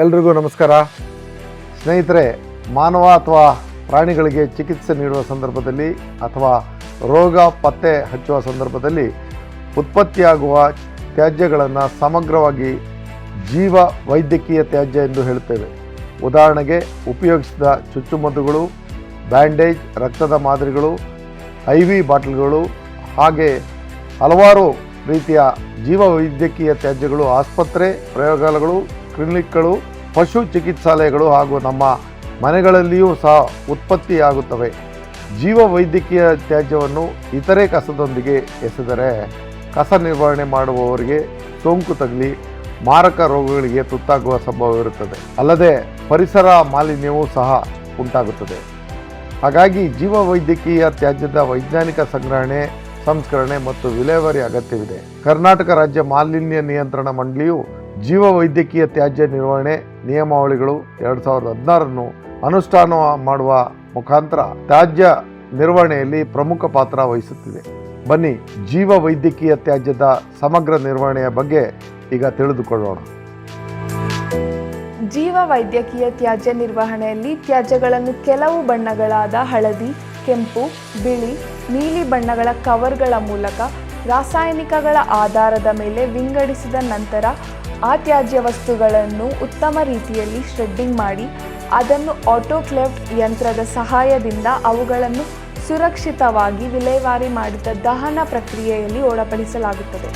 ಎಲ್ರಿಗೂ ನಮಸ್ಕಾರ. ಸ್ನೇಹಿತರೆ, ಮಾನವ ಅಥವಾ ಪ್ರಾಣಿಗಳಿಗೆ ಚಿಕಿತ್ಸೆ ನೀಡುವ ಸಂದರ್ಭದಲ್ಲಿ ಅಥವಾ ರೋಗ ಪತ್ತೆ ಹಚ್ಚುವ ಸಂದರ್ಭದಲ್ಲಿ ಉತ್ಪತ್ತಿಯಾಗುವ ತ್ಯಾಜ್ಯಗಳನ್ನು ಸಮಗ್ರವಾಗಿ ಜೀವ ವೈದ್ಯಕೀಯ ತ್ಯಾಜ್ಯ ಎಂದು ಹೇಳುತ್ತೇವೆ. ಉದಾಹರಣೆಗೆ, ಉಪಯೋಗಿಸಿದ ಚುಚ್ಚುಮದ್ದುಗಳು, ಬ್ಯಾಂಡೇಜ್, ರಕ್ತದ ಮಾದರಿಗಳು, ಐ ವಿ ಬಾಟಲ್ಗಳು, ಹಾಗೆ ಹಲವಾರು ರೀತಿಯ ಜೀವ ವೈದ್ಯಕೀಯ ತ್ಯಾಜ್ಯಗಳು, ಆಸ್ಪತ್ರೆ ಪ್ರಯೋಗಾಲಯಗಳು, ಕ್ಲಿನಿಕ್ಗಳು ಪಶು ಚಿಕಿತ್ಸಾಲಯಗಳು ಹಾಗೂ ನಮ್ಮ ಮನೆಗಳಲ್ಲಿಯೂ ಸಹ ಉತ್ಪತ್ತಿಯಾಗುತ್ತವೆ. ಜೀವ ವೈದ್ಯಕೀಯ ತ್ಯಾಜ್ಯವನ್ನು ಇತರೆ ಕಸದೊಂದಿಗೆ ಎಸೆದರೆ ಕಸ ನಿರ್ವಹಣೆ ಮಾಡುವವರಿಗೆ ಸೋಂಕು ತಗಲಿ ಮಾರಕ ರೋಗಗಳಿಗೆ ತುತ್ತಾಗುವ ಸಂಭವವಿರುತ್ತದೆ ಅಲ್ಲದೆ ಪರಿಸರ ಮಾಲಿನ್ಯವೂ ಸಹ ಉಂಟಾಗುತ್ತದೆ. ಹಾಗಾಗಿ ಜೀವ ವೈದ್ಯಕೀಯ ತ್ಯಾಜ್ಯದ ವೈಜ್ಞಾನಿಕ ಸಂಗ್ರಹಣೆ, ಸಂಸ್ಕರಣೆ ಮತ್ತು ವಿಲೇವಾರಿ ಅಗತ್ಯವಿದೆ. ಕರ್ನಾಟಕ ರಾಜ್ಯ ಮಾಲಿನ್ಯ ನಿಯಂತ್ರಣ ಮಂಡಳಿಯು ಜೀವ ವೈದ್ಯಕೀಯ ತ್ಯಾಜ್ಯ ನಿರ್ವಹಣೆ ನಿಯಮಾವಳಿಗಳು ಎರಡು ಸಾವಿರದ ಹದಿನಾರನ್ನು ಅನುಷ್ಠಾನ ಮಾಡುವ ಮುಖಾಂತರ ತ್ಯಾಜ್ಯ ನಿರ್ವಹಣೆಯಲ್ಲಿ ಪ್ರಮುಖ ಪಾತ್ರ ವಹಿಸುತ್ತಿದೆ ಬನ್ನಿ ಜೀವ ವೈದ್ಯಕೀಯ ತ್ಯಾಜ್ಯದ ಸಮಗ್ರ ನಿರ್ವಹಣೆಯ ಬಗ್ಗೆ ಈಗ ತಿಳಿದುಕೊಳ್ಳೋಣ. ಜೀವ ವೈದ್ಯಕೀಯ ತ್ಯಾಜ್ಯ ನಿರ್ವಹಣೆಯಲ್ಲಿ ತ್ಯಾಜ್ಯಗಳನ್ನು ಕೆಲವು ಬಣ್ಣಗಳಾದ ಹಳದಿ, ಕೆಂಪು, ಬಿಳಿ, ನೀಲಿ ಬಣ್ಣಗಳ ಕವರ್ಗಳ ಮೂಲಕ ರಾಸಾಯನಿಕಗಳ ಆಧಾರದ ಮೇಲೆ ವಿಂಗಡಿಸಿದ ನಂತರ ಆ ತ್ಯಾಜ್ಯ ವಸ್ತುಗಳನ್ನು ಉತ್ತಮ ರೀತಿಯಲ್ಲಿ ಶ್ರೆಡ್ಡಿಂಗ್ ಮಾಡಿ, ಅದನ್ನು ಆಟೋಕ್ಲೇವ್ ಯಂತ್ರದ ಸಹಾಯದಿಂದ ಅವುಗಳನ್ನು ಸುರಕ್ಷಿತವಾಗಿ ವಿಲೇವಾರಿ ಮಾಡಿದ ದಹನ ಪ್ರಕ್ರಿಯೆಯಲ್ಲಿ ಒಳಪಡಿಸಲಾಗುತ್ತದೆ.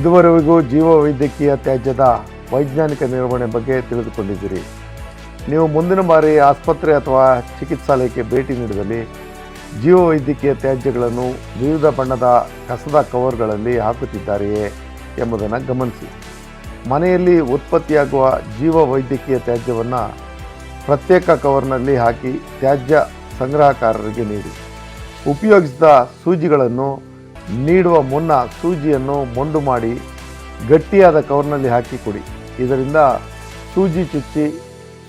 ಇದುವರೆಗೂ ಜೀವ ವೈದ್ಯಕೀಯ ತ್ಯಾಜ್ಯದ ವೈಜ್ಞಾನಿಕ ನಿರ್ವಹಣೆ ಬಗ್ಗೆ ತಿಳಿದುಕೊಂಡಿದ್ದೀರಿ. ನೀವು ಮುಂದಿನ ಬಾರಿ ಆಸ್ಪತ್ರೆ ಅಥವಾ ಚಿಕಿತ್ಸಾಲಯಕ್ಕೆ ಭೇಟಿ ನೀಡಿದಲ್ಲಿ ಜೀವ ವೈದ್ಯಕೀಯ ತ್ಯಾಜ್ಯಗಳನ್ನು ವಿವಿಧ ಬಣ್ಣದ ಕಸದ ಕವರ್ಗಳಲ್ಲಿ ಹಾಕುತ್ತಿದ್ದಾರೆಯೇ ಎಂಬುದನ್ನು ಗಮನಿಸಿ. ಮನೆಯಲ್ಲಿ ಉತ್ಪತ್ತಿಯಾಗುವ ಜೀವ ವೈದ್ಯಕೀಯ ತ್ಯಾಜ್ಯವನ್ನು ಪ್ರತ್ಯೇಕ ಕವರ್ನಲ್ಲಿ ಹಾಕಿ ತ್ಯಾಜ್ಯ ಸಂಗ್ರಹಕಾರರಿಗೆ ನೀಡಿ. ಉಪಯೋಗಿಸಿದ ಸೂಜಿಗಳನ್ನು ನೀಡುವ ಮುನ್ನ ಸೂಜಿಯನ್ನು ಮೊಂಡು ಮಾಡಿ ಗಟ್ಟಿಯಾದ ಕವರ್ನಲ್ಲಿ ಹಾಕಿ ಕೊಡಿ. ಇದರಿಂದ ಸೂಜಿ ಚುಚ್ಚಿ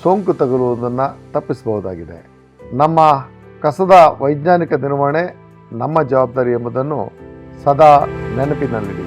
ಸೋಂಕು ತಗುಲುವುದನ್ನು ತಪ್ಪಿಸಬಹುದಾಗಿದೆ. ನಮ್ಮ ಕಸದ ವೈಜ್ಞಾನಿಕ ನಿರ್ವಹಣೆ ನಮ್ಮ ಜವಾಬ್ದಾರಿ ಎಂಬುದನ್ನು ಸದಾ ನೆನಪಿನಲ್ಲಿಡಿ.